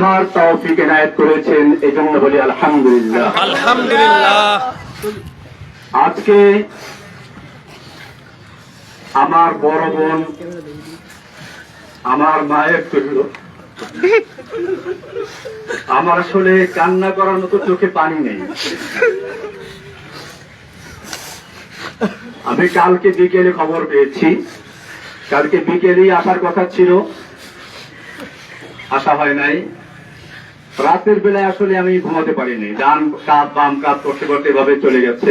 বোঝার তৌফিক এনায়েত করেছেন এই জন্য বলি আলহামদুলিল্লাহ। আলহামদুলিল্লাহ। আজকে আমার বড় বোন আমার মায়ের কহিল আমার আসলে কান্না করার মতো চোখে পানি নেই। আমি কালকে বিকেলে খবর পেয়েছি। কালকে বিকেলেই আসার কথা ছিল। আসা হয় নাই। রাতের বেলায় আসলে আমি ঘুমাতে পারিনি। ডান কাত বাম কাত করতে করতে এভাবে চলে গেছে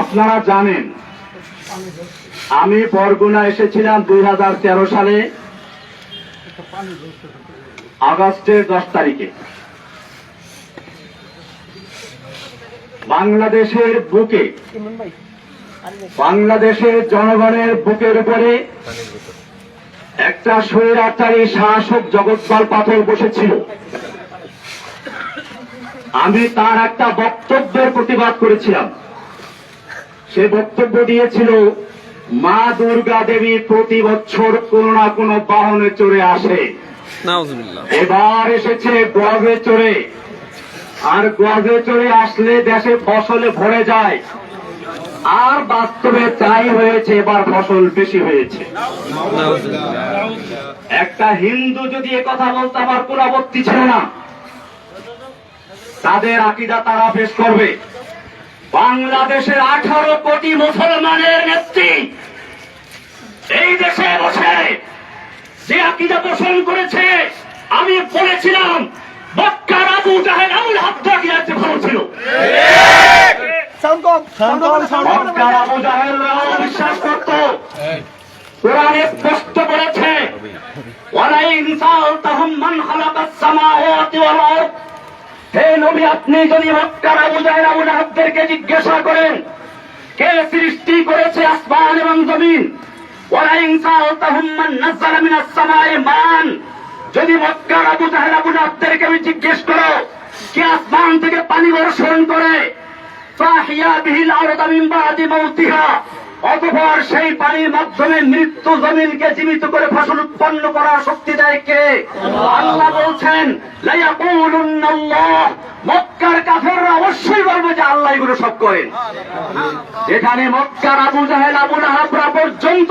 আপনারা জানেন, আমি বরগুনা এসেছিলাম দু হাজার তেরো সালে, আগস্টের দশ তারিখে। বাংলাদেশের বুকে, বাংলাদেশের জনগণের বুকের উপরে একটা স্বৈরাচারী শাসক জগৎপাল পাথর বসেছিল। আমি তার একটা বক্তব্যের প্রতিবাদ করেছিলাম। সে বক্তব্য দিয়েছিল মা দুর্গা দেবী প্রতি বছর কোনো না কোনো বাহনে চড়ে আসে। এবার এসেছে গর্বে চড়ে। আর গর্বে চড়ে আসলে দেশে ফসলে ভরে যায়। আর বাস্তবে তাই হয়েছে, এবার ফসল বেশি হয়েছে। একটা হিন্দু যদি কথা বলতে আমার কোন আপত্তি ছিল না, তাদের আকিদা তারা পেশ করবে। বাংলাদেশের আঠারো কোটি মুসলমানের নেত্রী এই দেশে বসে যে আকিদা পোষণ করেছে, আমি বলেছিলাম, মক্কার আবু জাহেল আবুল চেয়ে ভালো ছিল। বিশ্বাস করত। কোরআনে স্পষ্ট বলেছে ওয়ালাইন সালতাহুম মান খালাকাস সামাওয়াতি ওয়াল আরদ। হে নবী, আপনি যদি মক্কার আবু জাহেল, আবু লাহাবদেরকে জিজ্ঞাসা করেন, কে সৃষ্টি করেছে আসমান এবং জমিন? ওয়ালাইন সালতাহুম মান নাযালা মিনাস সামাই মান। যদি মক্কার আবু জাহেল, আবু লাহাবদেরকে জিজ্ঞেস করো, কে আসমান থেকে পানি বর্ষণ করে? অতঃপর সেই পানির মাধ্যমে মৃত্যু জমিনকে জীবিত করে ফসল উৎপন্ন করার শক্তি দেয় কে? আল্লাহ বলছেন মক্কার কাফেররা অবশ্যই বলবে যে আল্লাহ এগুলো সব করেন। যেখানে মক্কার আবু জাহেল, আবু লাহাবরা পর্যন্ত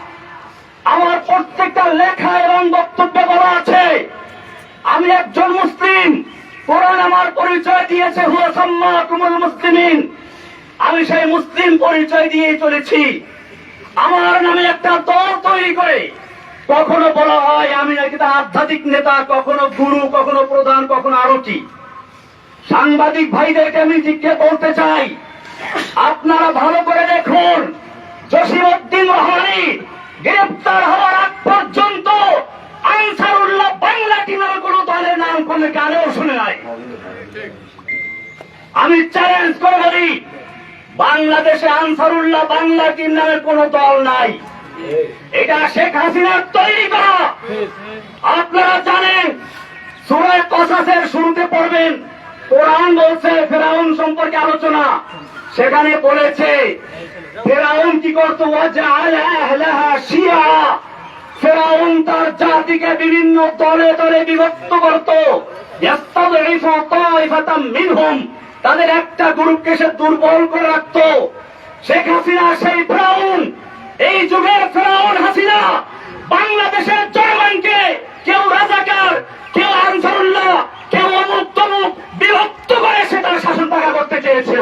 আমার প্রত্যেকটা লেখা এবং বক্তব্যে বলা আছে। আমি একজন মুসলিম। কোরআন আমার পরিচয় দিয়েছে, হুয়া মুসলিমিন। আমি সেই মুসলিম পরিচয় দিয়ে চলেছি। আমার নামে একটা দল তৈরি করে। কখনো বলা হয় আমি নাকি তার আধ্যাত্মিক নেতা, কখনো গুরু, কখনো প্রধান, কখনো আরও কি সাংবাদিক ভাইদেরকে আমি জিজ্ঞেস বলতে চাই, আপনারা ভালো করে দেখুন জসিমউদ্দিন রহমানি গ্রেপ্তার হওয়ার আগ পর্যন্ত আনসারুল্লাহ বাংলা টিমের কোন দলের নাম কোনো গানেও শুনে নাই। আমি চ্যালেঞ্জ করে বলি, বাংলাদেশে আনসারুল্লাহ বাংলা টিম নামে কোন দল নাই। এটা শেখ হাসিনার তৈরি করা। আপনারা জানেন, সুরায় কসাসের শুরুতে পড়বেন, কোরআন বলছে ফেরাউন সম্পর্কে আলোচনা। সেখানে বলেছে ফেরাউন কি করতো? ফেরাউন তার জাতিকে বিভিন্ন দলে দলে বিভক্ত করত। তাদের একটা গ্রুপকে সে দুর্বল করে রাখতো। শেখ হাসিনা, সেই ফেরাউন। এই যুগের ফেরাউন হাসিনা বাংলাদেশের জনগণকে কেউ রাজাকার, কেউ আনসারুল্লাহ, কেউ অমুক বিভক্ত করে সে তার শাসন করতে চেয়েছিল।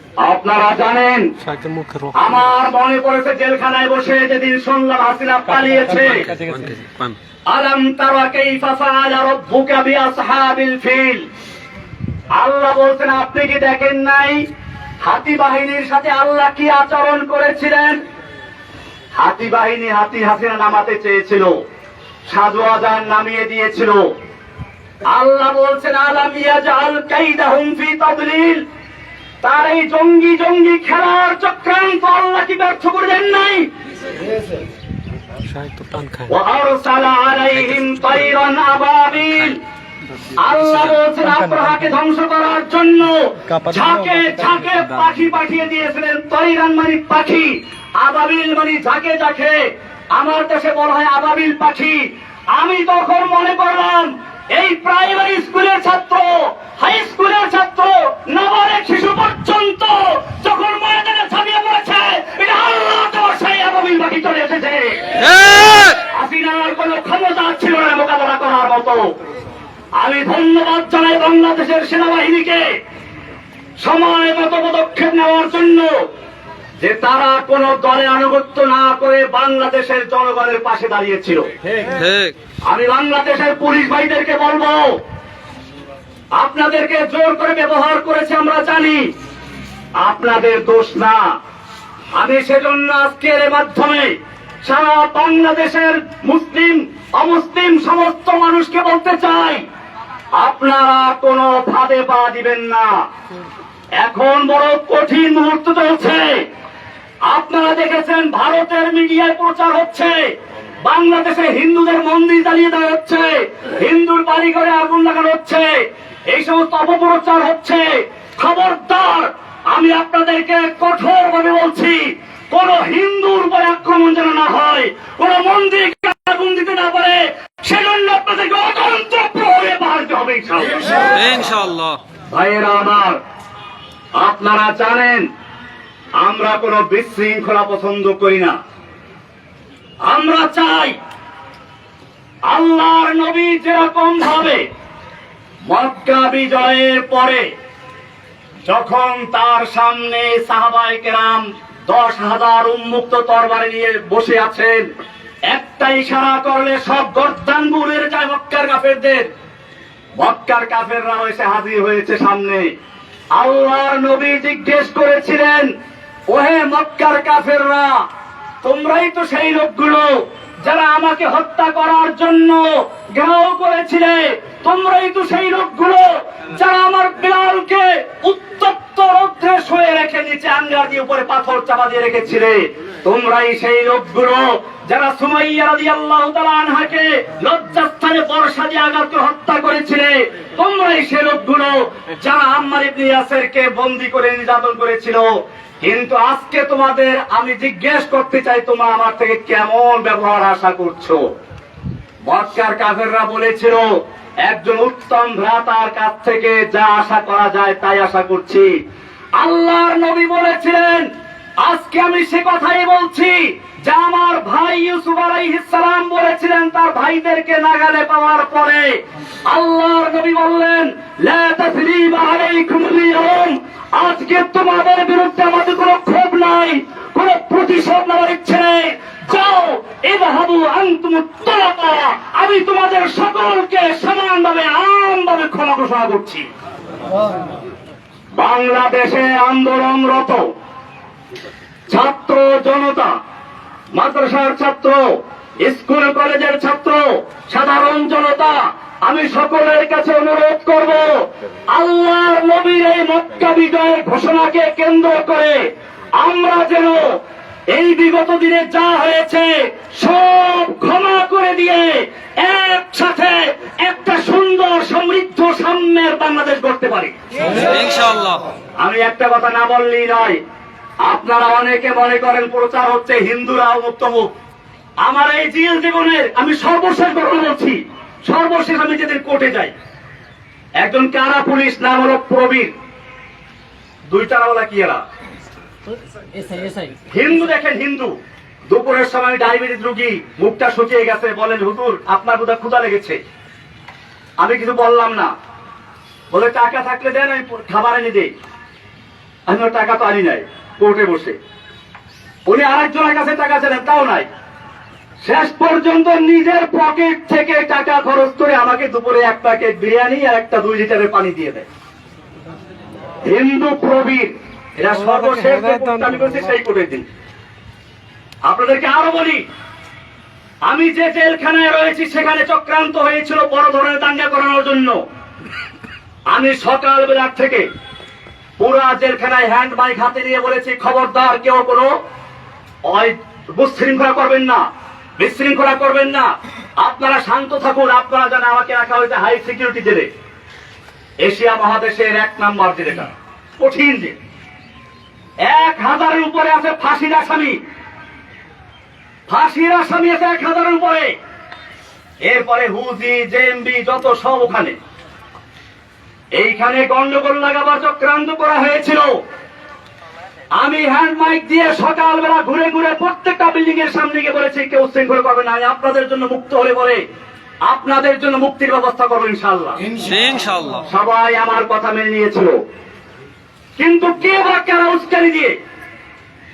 আপনারা জানেন আমার মনে পড়েছে জেলখানায় বসে যেদিন শুনলাম হাসিনা পালিয়েছে। আলম তারা কাইফা ফাআলা রাব্বুকা বিআসহাবিল ফিল। আল্লাহ বলছেন আপনি কি দেখেন নাই? হাতি বাহিনীর সাথে আল্লাহ কি আচরণ করেছিলেন? হাতি বাহিনী হাতি হাসিনা নামাতে চেয়েছিল সাজু আজান নামিয়ে দিয়েছিল। আল্লাহ বলছেন আলাম ইয়াজআল কাইদাহুম ফি তাদলিল। তার এই জঙ্গি জঙ্গি খেলার চক্রান্ত আল্লাহ কি ব্যর্থ করে দেন নাই? আল্লাহ বলছেন আব্রাহাকে ধ্বংস করার জন্য ঝাঁকে ঝাঁকে পাখি পাঠিয়ে দিয়েছিলেন তৈরান মানে পাখি আবাবিল মানে ঝাঁকে ঝাঁকে। আমার দেশে বলা হয় আবাবিল পাখি। আমি তখন মনে করলাম এই প্রাইমারি স্কুলের ছাত্র হাই স্কুলের ছাত্র নাবালেক শিশু পর্যন্ত যখন ময়দানে ছাপিয়ে পড়েছে এটা আল্লাহ তোমার সেই আবাবিল পাখি চলে এসেছে। হাসিনার কোন ক্ষমতা ছিল না মোকাবেলা করার মতো। আমি ধন্যবাদ জানাই বাংলাদেশের সেনাবাহিনীকে সময় মতো পদক্ষেপ নেওয়ার জন্য যে তারা কোন দলে আনুগত্য না করে বাংলাদেশের জনগণের পাশে দাঁড়িয়েছিল। আমি বাংলাদেশের পুলিশ ভাইদেরকে বলব আপনাদেরকে জোর করে ব্যবহার করেছে, আমরা জানি। আপনাদের দোষ না। আমি সেজন্য আজকের মাধ্যমে সারা বাংলাদেশের মুসলিম, অমুসলিম সমস্ত মানুষকে বলতে চাই, আপনারা কোনো ফাঁদে পা দিবেন না। এখন বড় কঠিন মুহূর্ত চলছে। আপনারা দেখেছেন, ভারতের মিডিয়ায় প্রচার হচ্ছে। বাংলাদেশে হিন্দুদের মন্দির জ্বালিয়ে দেওয়া হচ্ছে। হিন্দুর বাড়ি ঘরে আগুন লাগানো হচ্ছে। এই সমস্ত অপপ্রচার হচ্ছে। খবরদার আমি আপনাদেরকে কঠোর ভাবে বলছি কোন হিন্দুর উপরে আক্রমণ যেন না হয় কোন মন্দির আগুন দিতে না পারে সেজন্য আপনাদেরকে অতন্ত্র প্রহরে বাড়তে হবে। ইনশাআল্লাহ। ভাইয়েরা আমার আপনারা জানেন আমরা কোনো বিশৃঙ্খলা পছন্দ করি না। আমরা চাই আল্লাহর নবী যেরকম ভাবে মক্কা বিজয়ের পরে যখন তার সামনে সাহাবাই কেরাম দশ হাজার উন্মুক্ত তরবারি নিয়ে বসে আছেন একটা ইশারা করলে সব গর্দান বুড়ের যায় মক্কার কাফেরদের। মক্কার কাফেররা এসে হাজির হয়েছে সামনে। আল্লাহর নবী জিজ্ঞেস করেছিলেন, ওহে মক্কার কাফেররা তোমরাই তো সেই লোকগুলো যারা আমাকে হত্যা করার জন্য ঘেরাও করেছিলে। তোমরাই তো সেই লোকগুলো যারা আমার বিলালকে উত্তপ্ত রৌদ্রে শুয়ে রেখে নিচে আঙ্গার দিয়ে উপরে পাথর চাপা দিয়ে রেখেছিলে। তোমরাই সেই লোকগুলো যারা সুমাইয়া রাদিয়াল্লাহু তাআলা আনহাকে লজ্জাস্থানে বর্ষা দিয়ে আঘাত হত্যা করেছিলে, তোমরাই সেই লোকগুলো যারা আম্মার ইবনে ইয়াসিরকে বন্দী করে নির্যাতন করেছিল। কিন্তু আজকে তোমাদের আমি জিজ্ঞেস করতে চাই, তোমরা আমার থেকে কেমন ব্যবহার আশা করছ? মক্কার কাফেররা বলেছিল, একজন উত্তম ভ্রাতার কাছ থেকে যা আশা করা যায় তাই আশা করছি। আল্লাহর নবী বলেছিলেন আজকে আমি সে কথাই বলছি যা আমার ভাই ইউসুফ সালাম বলেছিলেন তার ভাইদেরকে নাগালে পাওয়ার পরে। আল্লাহর নবী বললেন আজকে তোমাদের বিরুদ্ধে আমাদের কোনো ক্ষোভ নাই, কোনো প্রতিশোধ নেওয়ার ইচ্ছে নেই। যাও এভাবু আন্তুম তোলাকা। আমি তোমাদের সকলকে সমানভাবে আমভাবে ক্ষমা ঘোষণা করছি। বাংলাদেশে আন্দোলনরত ছাত্র জনতা মাদ্রাসার ছাত্র স্কুল কলেজের ছাত্র সাধারণ জনতা আমি সকলের কাছে অনুরোধ করব আল্লাহর নবীর এই মক্কা বিজয়ের ঘোষণাকে কেন্দ্র করে আমরা যেন এই বিগত দিনে যা হয়েছে সব ক্ষমা করে দিয়ে একসাথে একটা সুন্দর সমৃদ্ধ সাম্যের বাংলাদেশ গড়তে পারি। আমি একটা কথা না বললেই নয় আপনারা অনেকে মনে করেন প্রচার হচ্ছে হিন্দুরা মুক্তমুখ আমার এই জিএল জীবনের আমি সর্বশেষ ঘটনা বলছি। সর্বশেষ আমি যেদিন কোর্টে যাই। একজন কারা পুলিশ, নাম হলো প্রবীর। দুই কি এরা? হিন্দু দেখেন, হিন্দু। দুপুরের সময় ডায়াবেটিস রুগী মুখটা শুকিয়ে গেছে। বলেন, হুজুর, আপনার বোধহয় ক্ষুধা লেগেছে। আমি কিছু বললাম না। বলে, টাকা থাকলে দেন, আমি খাবার এনে দিই। আমি টাকা তো আনি নাই। কোর্টে বসে। উনি আরেকজনের কাছে টাকা চাইলেন তাও নাই। শেষ পর্যন্ত নিজের পকেট থেকে টাকা খরচ করে আমাকে দুপুরে এক প্যাকেট বিরিয়ানি আর একটা দুই লিটারের পানি দিয়ে দেয়। হিন্দু প্রবীর এরা সর্বশেষ সেই কোর্টের দিন। আপনাদেরকে আরও বলি, আমি যে জেলখানায় রয়েছি সেখানে চক্রান্ত হয়েছিল বড় ধরনের দাঙ্গা করানোর জন্য। আমি সকালবেলার থেকে পুরা জেলখানায় হ্যান্ড মাইক হাতে নিয়ে বলেছি, খবরদার কেউ কোনো বিশৃঙ্খলা করবেন না, বিশৃঙ্খলা করবেন না। আপনারা শান্ত থাকুন, আপনারা জানেন আমাকে রাখা হয়েছে হাই সিকিউরিটি জেলে। এশিয়া মহাদেশের এক নাম্বার জেলেটা। কঠিন জেল। এক হাজারের উপরে আছে ফাঁসির আসামি। ফাঁসির আসামি আছে এক হাজারের উপরে। এরপরে হুজি, জেএমবি, যত সব ওখানে। এইখানে গন্ডগোল লাগাবার চক্রান্ত করা হয়েছিল। আমি হ্যান্ড মাইক দিয়ে সকালবেলা ঘুরে ঘুরে প্রত্যেকটা বিল্ডিং এর সামনে গিয়ে বলেছি কেউ শৃঙ্খলা করবে না। আমি আপনাদের জন্য মুক্ত হলে বলে আপনাদের জন্য মুক্তির ব্যবস্থা করব ইনশাল্লাহ ইনশাআল্লাহ। সবাই আমার কথা মেনে নিয়েছিল। কিন্তু কে বা কারা উস্কানি দিয়ে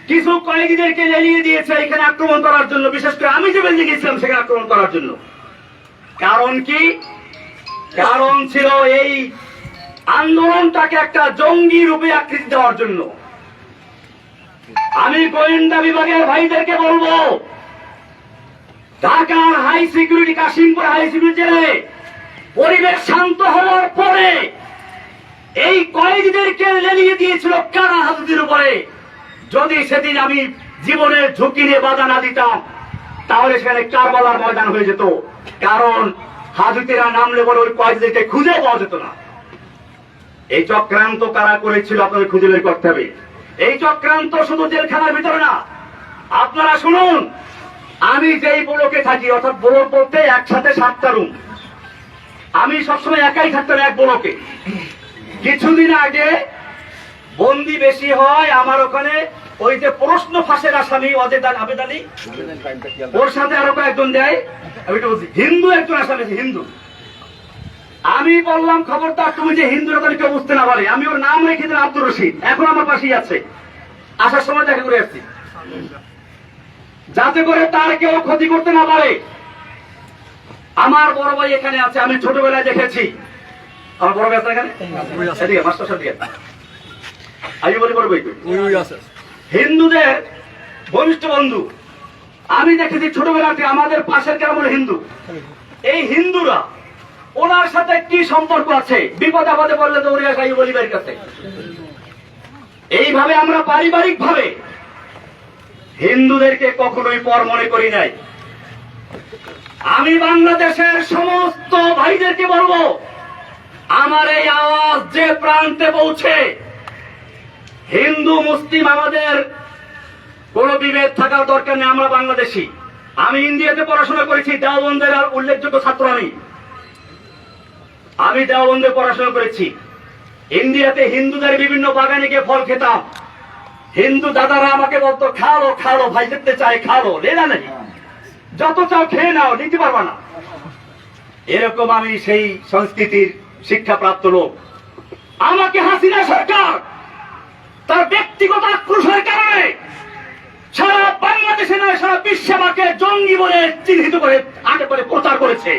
কিছু কয়েদিদেরকে লেলিয়ে দিয়েছে এখানে আক্রমণ করার জন্য? বিশেষ করে আমি যে বিল্ডিং গেছিলাম সেখানে আক্রমণ করার জন্য। কারণ কি? কারণ ছিল এই আন্দোলনটাকে একটা জঙ্গি রূপে আকৃতি দেওয়ার জন্য। আমি গোয়েন্দা বিভাগের ভাইদেরকে বলব, ঢাকার high security Kashimpur high security জেলে পরিবেশ শান্ত হওয়ার পরে এই কয়েদিদেরকে লেলিয়ে দিয়েছিল কারা হাজুদের উপরে? যদি সেদিন আমি জীবনের ঝুঁকি নিয়ে বাধা না দিতাম, তাহলে সেখানে কারবালার ময়দান হয়ে যেত। কারণ হাজুতেরা নামলে বলে ওই কয়েদিদেরকে খুঁজে পাওয়া যেত না। এই চক্রান্ত কারা করেছিল আপনাদের খুঁজে বের করতে হবে। এই চক্রান্ত শুধু জেলখানার ভিতরে না। আপনারা শুনুন আমি যেই ব্লকে থাকি অর্থাৎ ব্লক বলতে একসাথে সাতটা রুম আমি সবসময় একাই থাকতাম এক ব্লকে কিছুদিন আগে বন্দি বেশি হয় আমার ওখানে ওই যে প্রশ্ন ফাঁসের আসামি অজেদ আল আবেদ ওর সাথে আরও কয়েকজন দেয়। আমি বলছি হিন্দু একজন আসামি হিন্দু। আমি বললাম খবরদার তুমি যে হিন্দুরা তাহলে কেউ বুঝতে না পারে আমি ওর নাম রেখে দিলাম আব্দুর রশিদ। এখন আমার পাশেই আছে। আসার সময় দেখা করে আসছি। যাতে করে তার কেউ ক্ষতি করতে না পারে। আমার বড় ভাই এখানে আছে আমি ছোটবেলায় দেখেছি। আমার বড় ভাই আছে এখানে? এদিকে মাস্টার সাহেব আমি বলি বড় ভাই হিন্দুদের ঘনিষ্ঠ বন্ধু। আমি দেখেছি ছোটবেলাতে আমাদের পাশের হলো হিন্দু। এই হিন্দুরা ওনার সাথে কি সম্পর্ক আছে? বিপদ আপদে তো ওরে আসাই বলিবার কাছে। এইভাবে আমরা পারিবারিক ভাবে হিন্দুদেরকে কখনোই পর মনে করি নাই। আমি বাংলাদেশের সমস্ত ভাইদেরকে বলব, আমার এই আওয়াজ যে প্রান্তে পৌঁছে, হিন্দু, মুসলিম আমাদের কোন বিভেদ থাকার দরকার নেই, আমরা বাংলাদেশি। আমি ইন্ডিয়াতে পড়াশোনা করেছি আর উল্লেখযোগ্য ছাত্র আমি। আমি দেওবন্দে পড়াশোনা করেছি। ইন্ডিয়াতে হিন্দুদের বিভিন্ন বাগানে গিয়ে ফল খেতাম। হিন্দু দাদারা আমাকে বলতো, খালো খালো, ভাই, দেখতে চাই, খালো লেলা নেই যত চাও খেয়ে নাও, নিতে পারবা না। এরকম আমি সেই সংস্কৃতির শিক্ষা প্রাপ্ত লোক। আমাকে হাসিনা সরকার তার ব্যক্তিগত আক্রোশের কারণে সারা বাংলাদেশে নয়, সারা বিশ্বে আমাকে জঙ্গি বলে চিহ্নিত করে, আগে করে প্রচার করেছে।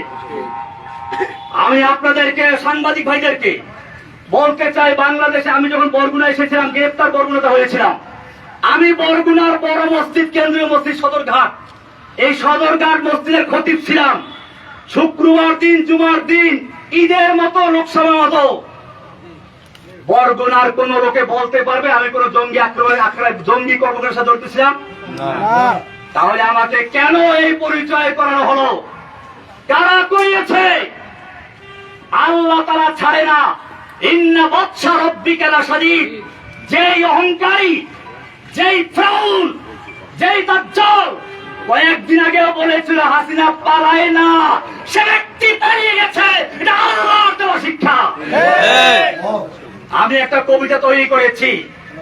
আমি আপনাদেরকে সাংবাদিক ভাইদেরকে বলতে চাই বাংলাদেশে আমি যখন বরগুনা এসেছিলাম গ্রেপ্তার বরগুনাতে হয়েছিলাম আমি বরগুনার বড় মসজিদ কেন্দ্রীয় মসজিদ সদরঘাট। এই সদরঘাট মসজিদের খতিব ছিলাম। শুক্রবার দিন জুমার দিন ঈদের মতো লোকসভা মতো। বরগুনার কোন লোকে বলতে পারবে আমি কোন জঙ্গি আক্রমণ জঙ্গি কর্মকারের সাথে জড়িত ছিলাম? তাহলে আমাকে কেন এই পরিচয় করানো হলো? কারা করিয়েছে? ছাড়ে না। ইন্না বৎসা রব্বিকা শরীর যেই অহংকারী যেই ফ্রাউল যেই দাজ্জাল কয়েকদিন আগেও বলেছিল হাসিনা পালায় না। সে ব্যক্তি পালিয়ে গেছে। এটা আল্লাহর দেওয়া শিক্ষা। আমি একটা কবিতা তৈরি করেছি।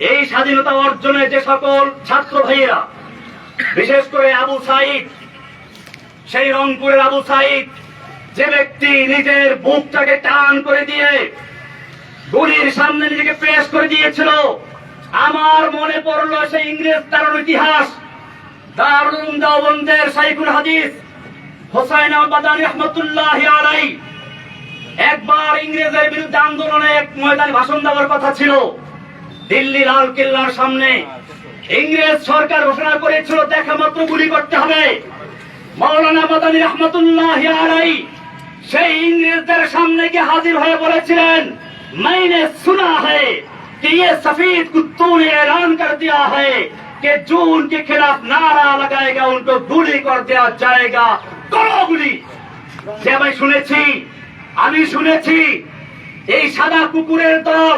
এই স্বাধীনতা অর্জনে যে সকল ছাত্র ভাইয়েরা, বিশেষ করে আবু সাইদ, সেই রংপুরের আবু সাইদ, যে ব্যক্তি নিজের বুকটাকে টান করে দিয়ে গুলির সামনে নিজেকে পেশ করে দিয়েছিল, আমার মনে পড়ল সেই ইংরেজ তার ইতিহাস। দারুল দাওবন্দের সাইফুল হাদিস, হোসাইন আহমদানি রহমতুল্লাহ আলাই একবার ইংরেজের বিরুদ্ধে আন্দোলনে এক ময়দানে ভাষণ দেওয়ার কথা ছিল। দিল্লি লাল কেল্লার সামনে ইংরেজ সরকার ঘোষণা করেছিল দেখা মাত্র গুলি করতে হবে মৌলানা মাদানী রহমতুল্লাহ আলাই সেই ইংরেজদের সামনে গিয়ে হাজির হয়ে বলেছিলেন मैंने सुना है कि ये सफेद कुत्तों ने ऐलान कर दिया है कि जो उनके खिलाफ नारा लगाएगा उनको गुली कर दिया जाएगा करो गुली যে আমি শুনেছি আমি শুনেছি এই সাদা কুকুরের দল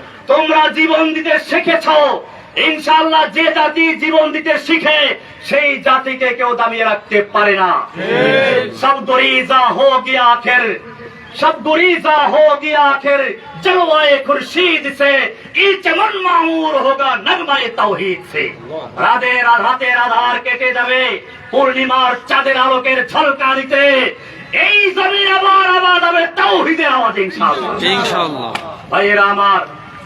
তোমরা জীবন দিতে শিখেছ ইনশাআল্লাহ যে জাতি জীবন দিতে শিখে সেই জাতিকে কেউ দামিয়ে রাখতে পারে না সব দরিজা হো গিয়া আখের सब गुरीजा होगी आखिर जलवाए खुर्शीद से ई चमन मामूर होगा नगमाए तौहीद से রাধে রাধাতের আধার কেটে যাবে পূর্ণিমার চাঁদের আলোকের ঝলকানিতে এই জমিন আবার আবাদ হবে তাওহীদের আওয়াজ ইনশাআল্লাহ ইনশাআল্লাহ ভাইয়েরা আমার